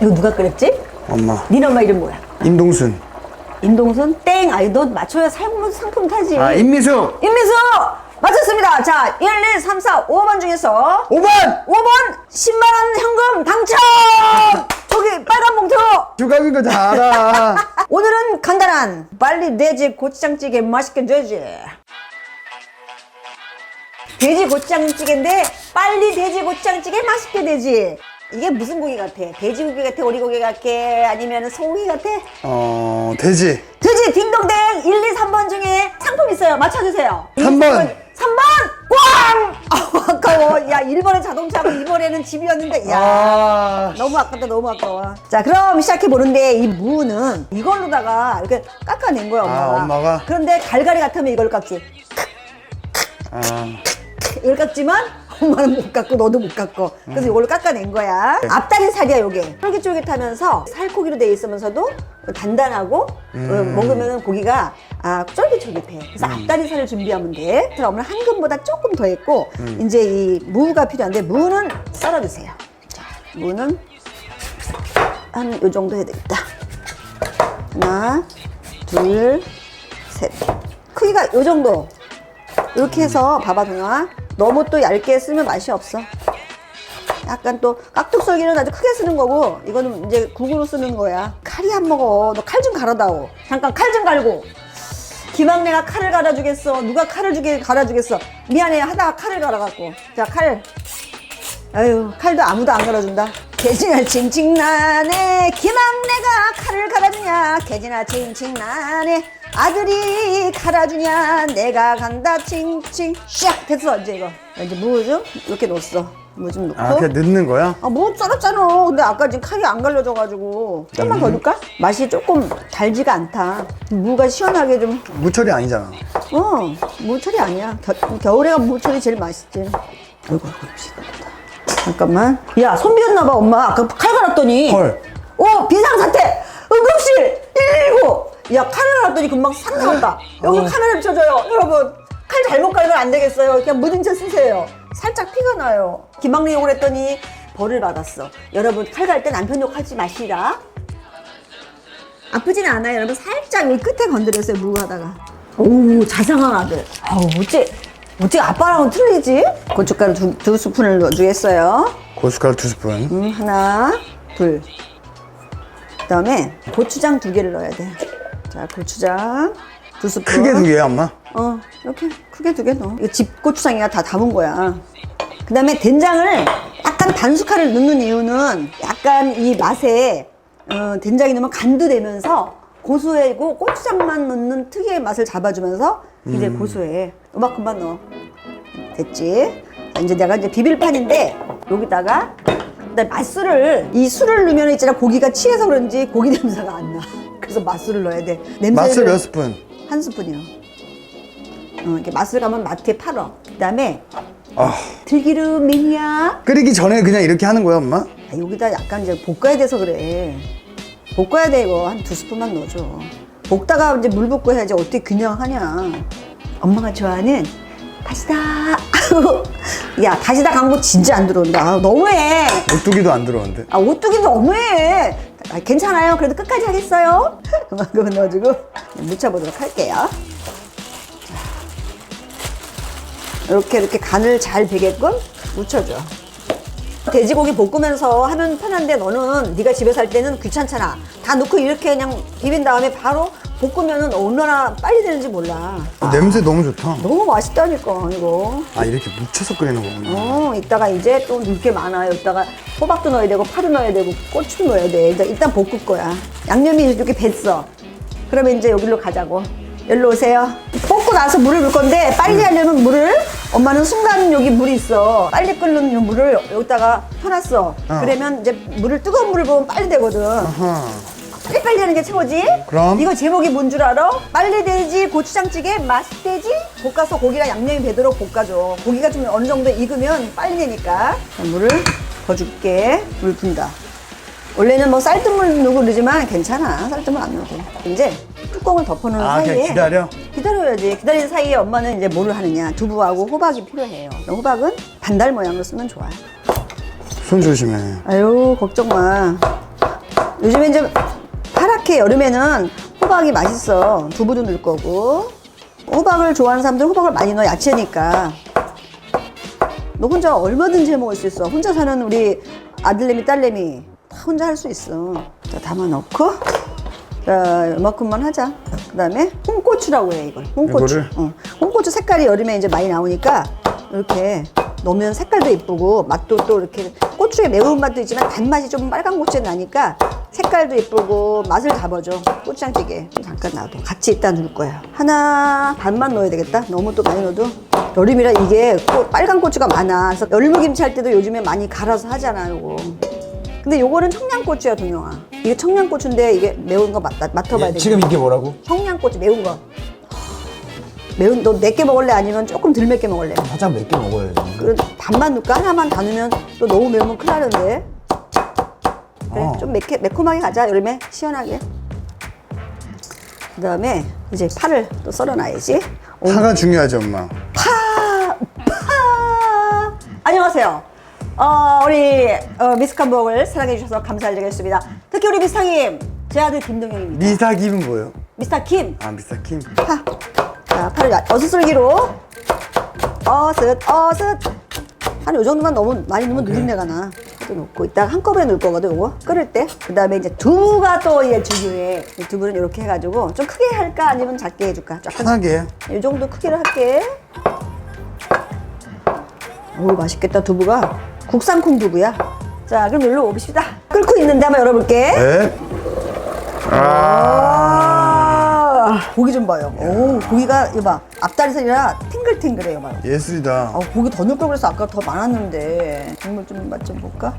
이거 누가 끓였지? 엄마. 니네 엄마 이름 뭐야? 임동순. 임동순? 땡! 아니, 너 맞춰야 상품, 상품 타지. 아, 임미숙. 임미수! 맞췄습니다. 자, 1, 2, 3, 4, 5번 중에서 5번! 5번 10만원 현금 당첨! 저기 빨간 봉투! 주각인 거 다 알아. 오늘은 간단한 빨리 돼지 고추장찌개 맛있게 되지. 돼지 고추장찌개인데 빨리 돼지 고추장찌개 맛있게 되지. 이게 무슨 고기 같아? 돼지고기 같아? 오리고기 같아? 아니면 소고기 같아? 어, 돼지. 돼지 딩동댕 1, 2, 3번 중에 상품 있어요. 맞춰주세요. 3번. 3번! 꽝! 아우, 아까워. 야, 1번은 자동차고 2번에는 집이었는데. 야. 아. 너무 아깝다 너무 아까워 자 그럼 시작해 보는데 이 무는 이걸로다가 이렇게 깎아낸 거야 엄마가, 아, 엄마가? 그런데 갈갈이 같으면 이걸 깎지 아. 이걸 깎지만 엄마는 못 깎고 너도 못 깎고. 그래서 음. 이걸로 깎아낸 거야. 네. 앞다리 살이야 요게. 쫄깃쫄깃하면서 살코기로 돼 있으면서도 단단하고 음. 어, 먹으면 고기가 아, 쫄깃쫄깃해. 그래서 앞다리 살을 준비하면 돼. 그럼 오늘 한금보다 조금 더 했고 음. 이제 이 무가 필요한데 무는 썰어주세요. 자 무는 한 요 정도 해야 되겠다. 하나 둘 셋. 크기가 요 정도. 이렇게 해서 봐봐 동아 너무 또 얇게 쓰면 맛이 없어. 약간 또 깍둑썰기는 아주 크게 쓰는 거고 이거는 이제 국으로 쓰는 거야. 칼이 안 먹어. 너 칼 좀 갈아다오. 잠깐 칼 좀 갈고. 김학래가 칼을 갈아주겠어. 누가 칼을 주게 갈아주겠어. 미안해. 하다가 칼을 갈아갖고. 자칼. 아유 칼도 아무도 안 갈아준다. 개지나 칭칭나네. 김학래가 칼을 갈아주냐? 개지나 칭칭나네 아들이 갈아주냐 내가 간다 칭칭 샥 됐어 이제 이거 이제 무 좀 이렇게 넣었어 무 좀 넣고 아, 그냥 넣는 거야? 아, 뭐 썰었잖아. 근데 아까 지금 칼이 안 갈려져가지고. 좀만 더 넣을까? 맛이 조금 달지가 않다. 무가 시원하게 좀, 무철이 아니잖아. 어, 무철이 아니야. 겨, 겨울에가 무철이 제일 맛있지. 어이구, 어이구, 미치겠다. 잠깐만. 야, 손 비었나봐, 엄마. 아까 칼 갈았더니. 헐. 오, 비상사태! 응급실! 119! 야, 칼을 갈았더니 금방 싹 나왔다. 여기 어. 카메라 비춰줘요. 여러분, 칼 잘못 갈면 안 되겠어요. 그냥 무딘 채 쓰세요. 살짝 피가 나요. 김학래 욕을 했더니 벌을 받았어. 여러분, 칼 갈 때 남편 욕하지 마시라. 아프진 않아요. 여러분, 살짝 이 끝에 건드렸어요. 무 하다가. 오, 자상한 아들. 아우, 어째, 어째 아빠랑은 틀리지? 고춧가루 두, 두 스푼을 넣어주겠어요. 고춧가루 두 스푼. 음, 하나, 둘. 그 다음에 고추장 두 개를 넣어야 돼. 자, 고추장 두 스푼. 크게 두 개야, 엄마? 어, 이렇게 크게 두 개 넣어. 이거 집 고추장이야. 다 담은 거야. 그 다음에 된장을 약간 반숙화를 넣는 이유는 약간 이 맛에 어, 된장이 넣으면 간도 되면서 고소해고 고추장만 넣는 특유의 맛을 잡아주면서 이제 고소해. 이만큼만 넣어. 됐지? 자, 이제 내가 이제 비빌 판인데 여기다가 그다음에 맛술을 이 술을 넣으면 있잖아 고기가 취해서 그런지 고기 냄새가 안 나. 그래서 맛술을 넣어야 돼. 냄새를 맛술 몇 스푼? 한 스푼이요. 어, 이렇게 맛을 가면 마트에 팔어. 그다음에 아, 들기름 매니아. 끓이기 전에 그냥 이렇게 하는 거야, 엄마? 아, 여기다 약간 이제 볶아야 돼서 그래. 볶아야 돼 이거 한 두 스푼만 넣어줘. 볶다가 이제 물 붓고 해야지 어떻게 그냥 하냐. 엄마가 좋아하는 다시다. 야 다시다 광고 진짜 안 들어온다. 아, 너무해. 오뚜기도 안 들어오는데. 아 오뚜기 너무해. 아, 괜찮아요. 그래도 끝까지 하겠어요. 그만큼 넣어주고 묻혀보도록 할게요. 자, 이렇게 이렇게 간을 잘 배게끔 묻혀줘. 돼지고기 볶으면서 하면 편한데 너는 네가 집에서 할 때는 귀찮잖아. 다 넣고 이렇게 그냥 비빈 다음에 바로 볶으면은 얼마나 빨리 되는지 몰라. 냄새 너무 좋다. 너무 맛있다니까 이거. 아, 이렇게 묻혀서 끓이는 거구나. 어, 이따가 이제 또 넣을 게 많아요. 이따가 호박도 넣어야 되고, 파도 넣어야 되고, 고추도 넣어야 돼. 일단, 일단 볶을 거야. 양념이 이렇게 뱄어. 그러면 이제 여기로 가자고. 여기로 오세요. 볶고 나서 물을 넣을 건데, 빨리 하려면 물을, 엄마는 순간 여기 물이 있어. 빨리 끓는 이 물을 여기다가 펴놨어. 어. 그러면 이제 물을, 뜨거운 물을 부으면 빨리 되거든. 아하. 빨리 빨리 하는 게 최고지? 그럼? 이거 제목이 뭔 줄 알아? 빨리 돼지 고추장찌개 맛돼지? 볶아서 고기랑 양념이 배도록 볶아줘. 고기가 좀 어느 정도 익으면 빨리 되니까. 자, 물을 더 줄게. 물 푼다. 원래는 뭐 쌀뜨물 넣고 그러지만 괜찮아. 쌀뜨물 안 넣어도. 돼 이제 뚜껑을 덮어놓은 아, 그냥 사이에 기다려? 기다려야지. 기다리는 사이에 엄마는 이제 뭐를 하느냐. 두부하고 호박이 필요해요. 호박은 반달 모양으로 쓰면 좋아요. 손 조심해. 아유 걱정 마. 요즘에 이 제 파랗게 여름에는 호박이 맛있어. 두부도 넣을 거고. 호박을 좋아하는 사람들 은 호박을 많이 넣어 야채니까. 너 혼자 얼마든지 해 먹을 수 있어. 혼자 사는 우리 아들내미, 딸내미 다 혼자 할 수 있어. 자, 담아 넣고. 자, 이만큼만 하자. 그 다음에 홍고추라고 해, 이걸. 홍고추. 이거를? 어. 홍고추 색깔이 여름에 이제 많이 나오니까 이렇게 넣으면 색깔도 이쁘고 맛도 또 이렇게 고추의 매운맛도 있지만 단맛이 좀 빨간 고추에 나니까 색깔도 이쁘고 맛을 잡아줘. 고추장찌개. 좀 잠깐 놔둬. 같이 이따 넣을 거야. 하나 반만 넣어야 되겠다. 너무 또 많이 넣어도 여름이라 이게 꽃- 빨간 고추가 많아. 그래서 열무김치 할 때도 요즘에 많이 갈아서 하잖아, 요거. 근데 요거는 청양고추야, 동영아. 이게 청양고추인데 이게 매운 거 맡, 맡아봐야 돼. 예, 지금 이게 뭐라고? 청양고추 매운 거. 매운 너 몇 개 먹을래 아니면 조금 덜 맵게 먹을래? 살짝 몇개 먹어야지. 그 반만 넣을까 하나만 다 넣으면 또 너무 매우면 큰일 나는데. 그래 어. 좀 매게, 매콤하게 가자 여름에 시원하게. 그 다음에 이제 파를 또 썰어놔야지. 오, 파가 중요하지 엄마. 파, 파. 안녕하세요. 어, 우리 어, 미스칸복을 사랑해 주셔서 감사드리겠습니다. 특히 우리 미스타김 제 아들 김동영입니다. 미사 김은 뭐예요? 미스터 김. 아 미사 김. 파. 자, 파를 어슷썰기로. 어슷, 어슷. 한 요 정도만 너무 많이 넣으면 누린내가 나. 또 넣고 이따가 한꺼번에 넣을 거거든, 요거. 끓일 때. 그 다음에 이제 두부가 또 이게 중요해. 이 두부는 이렇게 해가지고 좀 크게 할까 아니면 작게 해줄까? 약간 편하게. 이 정도 크기로 할게. 오, 맛있겠다, 두부가. 국산콩 두부야. 자, 그럼 일로 오봅시다. 끓고 있는데 한번 열어볼게. 네. 아, 고기 좀 봐요. 오, 고기가 이거 봐. 앞다리살이라 탱글탱글해요, 봐. 예술이다. 아, 고기 더 넣을 걸 그래서 아까 더 많았는데. 국물 좀 맛 좀 볼까?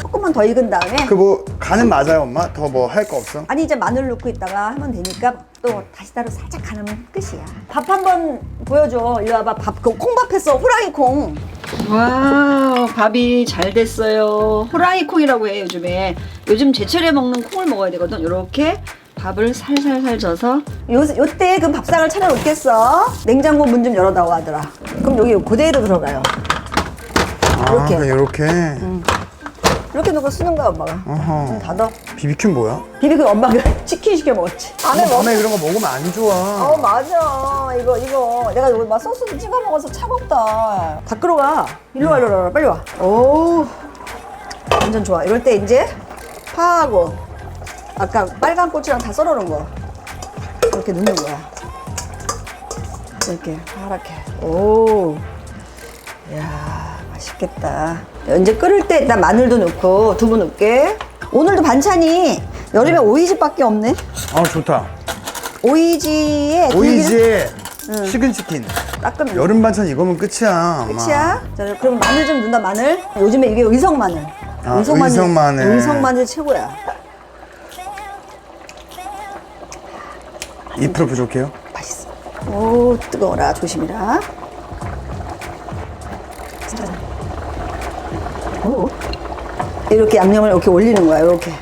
조금만 더 익은 다음에 그 뭐 간은 맞아요 엄마? 더 뭐 할 거 없어? 아니 이제 마늘 넣고 있다가 하면 되니까 또 다시 따로 살짝 간하면 끝이야. 밥 한번 보여줘. 일로 와봐. 밥, 그 콩밥 했어. 호랑이 콩. 와, 밥이 잘 됐어요. 호랑이 콩이라고 해 요즘에. 요즘 제철에 먹는 콩을 먹어야 되거든. 이렇게 밥을 살살살 져서 요 요때 그 밥상을 차려놓겠어. 냉장고 문 좀 열어다오 하더라. 그럼 여기 그대로 들어가요. 이렇게. 아, 이렇게. 이렇게 놓고 쓰는 거야 엄마가. 어허. 좀 닫아. 비비큐 뭐야? 비비큐 엄마가 치킨 시켜 먹었지. 안에 뭐 밤에 그런 거 먹으면 안 좋아. 어 맞아. 이거 이거. 내가 여기 막 소스도 찍어 먹어서 차갑다. 다 끌어가 일로 와 일로 와 빨리 와오 완전 좋아. 이럴 때 이제 파하고 아까 빨간 고추랑 다 썰어 놓은 거. 이렇게 넣는 거야. 이렇게 파랗게. 오 이야 맛있겠다 이제 끓을 때 일단 마늘도 넣고 두부 넣을게 오늘도 반찬이 여름에 오이집밖에 없네 아 좋다. 오이지에 오이지에 시근치킨. 닦으면 여름 반찬 이거면 끝이야. 끝이야? 자, 그럼 마늘 좀 넣는다 마늘. 요즘에 이게 의성 마늘. 아, 의성 마늘. 의성 마늘 최고야. 2% 부족해요? 맛있어. 오 뜨거워라 조심해라. 이렇게 양념을 이렇게 올리는 거야 이렇게.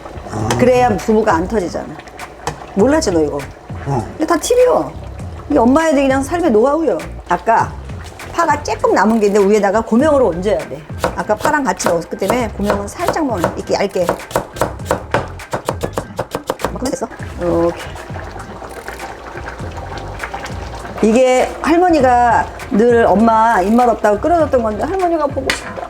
그래야 두부가 안 터지잖아. 몰랐지 너 이거? 어. 이게 다 팁이요. 이게 엄마 애들 그냥 삶의 노하우요. 아까 파가 조금 남은 게 있는데 위에다가 고명으로 얹어야 돼. 아까 파랑 같이 넣었기 때문에 고명은 살짝만 이렇게 얇게. 그만 됐어. 이렇게. 이게 할머니가 늘 엄마 입맛 없다고 끓여줬던 건데 할머니가 보고 싶다.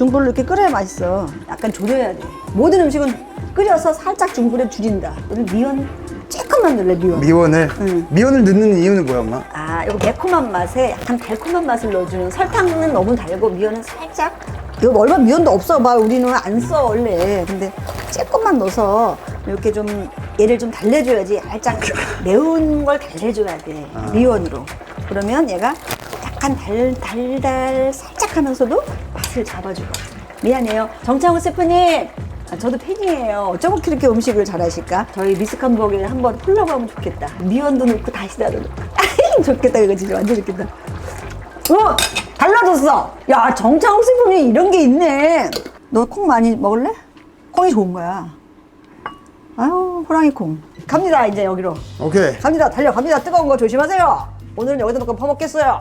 중불로 이렇게 끓여야 맛있어. 약간 졸여야 돼. 모든 음식은 끓여서 살짝 중불에 줄인다. 오늘 미원 조금만 넣을래 미원. 미원을. 응. 미원을 넣는 이유는 뭐야 엄마? 아, 이거 매콤한 맛에 약간 달콤한 맛을 넣어주는 설탕은 너무 달고 미원은 살짝 이거 얼마 미원도 없어 봐 우리는 안 써 원래 근데 조금만 넣어서 이렇게 좀 얘를 좀 달래줘야지 살짝 매운 걸 달래줘야 돼 미원으로 그러면 얘가 약간 달, 달달 살짝 하면서도 맛을 잡아주고 미안해요 정창훈 셰프님 아, 저도 팬이에요. 어쩌고 그렇게 음식을 잘하실까? 저희 미스칸버거에 한번 콜라보 하면 좋겠다. 미원도 넣고 다시다도 넣고. 좋겠다, 이거 진짜 완전 좋겠다. 어! 달라졌어! 야, 정창욱 셰프님 이런 게 있네. 너 콩 많이 먹을래? 콩이 좋은 거야. 아유, 호랑이 콩. 갑니다, 이제 여기로. 오케이. 갑니다, 달려 갑니다. 뜨거운 거 조심하세요. 오늘은 여기다 놓고 퍼먹겠어요.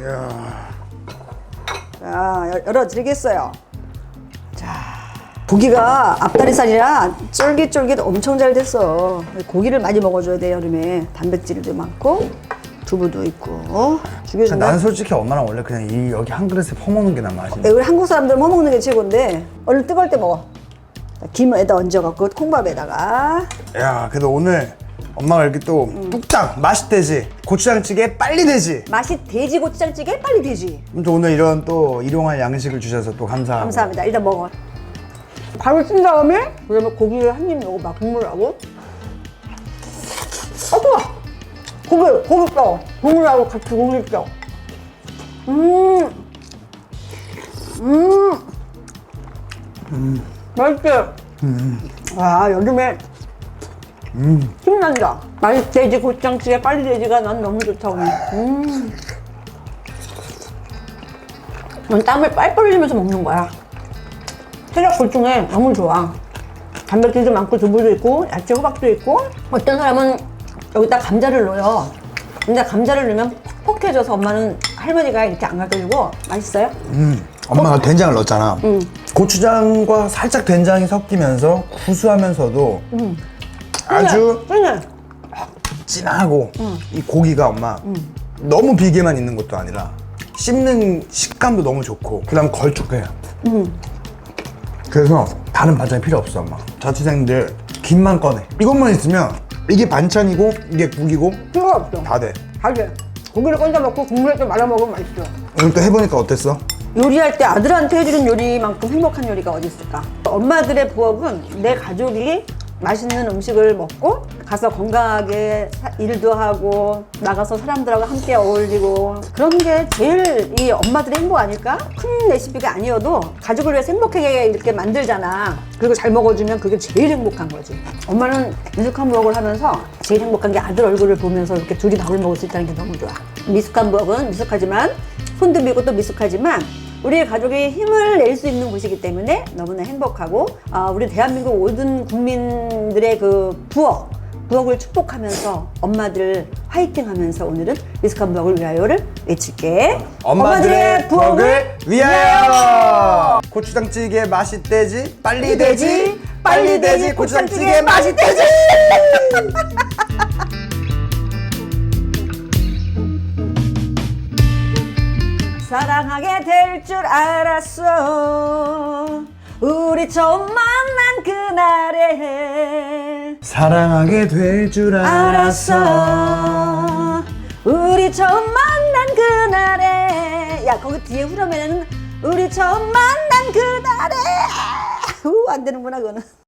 이야. 자, 열- 열어드리겠어요. 자, 고기가 앞다리살이라 쫄깃쫄깃 엄청 잘 됐어. 고기를 많이 먹어줘야 돼, 여름에. 단백질도 많고, 두부도 있고. 죽여준다. 나는 솔직히 엄마랑 원래 그냥 이 여기 한 그릇에 퍼먹는 게 난 맛있네. 네, 우리 한국 사람들은 퍼먹는 게 최고인데, 얼른 뜨거울 때 먹어. 자, 김에다 얹어갖고, 콩밥에다가. 야, 그래도 오늘 엄마가 이렇게 또 음. 뚝딱 맛있대지. 고추장찌개 빨리 되지. 맛이 돼지 고추장찌개 빨리 되지. 그럼 또 오늘 이런 또 일용할 양식을 주셔서 또 감사하고. 감사합니다. 일단 먹어. 밥을 찐 다음에 그다음에 고기를 한입 먹어봐 국물하고. 아 좋아. 고기 고기 떠. 국물하고 같이 고기 떠. 음. 음. 맛있지? 와 여름에 힘난다. 맛이 돼지 고추장찌개 빨리 돼지가 난 너무 좋다 오늘. 음. 난 땀을 빨빨 흘리면서 먹는 거야. 체력 보충에 너무 좋아. 단백질도 많고 두부도 있고 야채 호박도 있고 어떤 사람은 여기다 감자를 넣어요. 근데 감자를 넣으면 퍽퍽해져서 엄마는 할머니가 이렇게 안 가져주고 맛있어요? 음, 엄마가 된장을 넣었잖아. 고추장과 살짝 된장이 섞이면서 구수하면서도 아주 진하고 이 고기가 엄마 너무 비계만 있는 것도 아니라 씹는 식감도 너무 좋고 그다음 걸쭉해. 그래서 다른 반찬이 필요 없어 엄마. 자취생들 김만 꺼내. 이것만 있으면 이게 반찬이고 이게 국이고 필요 없어. 다 돼. 가게. 고기를 건져 먹고 국물에 좀 말아 먹으면 맛있어. 오늘 또 해보니까 어땠어? 요리할 때 아들한테 해주는 요리만큼 행복한 요리가 어디 있을까? 엄마들의 부엌은 내 가족이 맛있는 음식을 먹고 가서 건강하게 사- 일도 하고 나가서 사람들하고 함께 어울리고 그런 게 제일 이 엄마들의 행복 아닐까? 큰 레시피가 아니어도 가족을 위해서 행복하게 이렇게 만들잖아. 그리고 잘 먹어주면 그게 제일 행복한 거지. 엄마는 미숙한 부엌을 하면서 제일 행복한 게 아들 얼굴을 보면서 이렇게 둘이 밥을 먹을 수 있다는 게 너무 좋아. 미숙한 부엌은 미숙하지만 손도 비고 또 미숙하지만 우리 가족이 힘을 낼 수 있는 곳이기 때문에 너무나 행복하고 아, 우리 대한민국 모든 국민들의 그 부엌 부엌을 축복하면서 엄마들 화이팅 하면서 오늘은 미숙한 부엌을 위하여를 외칠게 엄마들의 부엌을 위하여! 고추장찌개 맛있대지? 빨리 되지? 빨리 되지? 고추장찌개 맛있대지? 사랑하게 될 줄 알았어. 우리 처음 만난 그날에 사랑하게 될 줄 알았어. 알았어. 우리 처음 만난 그날에 야 거기 뒤에 후렴에는 우리 처음 만난 그날에. 우, 안 되는구나 그거는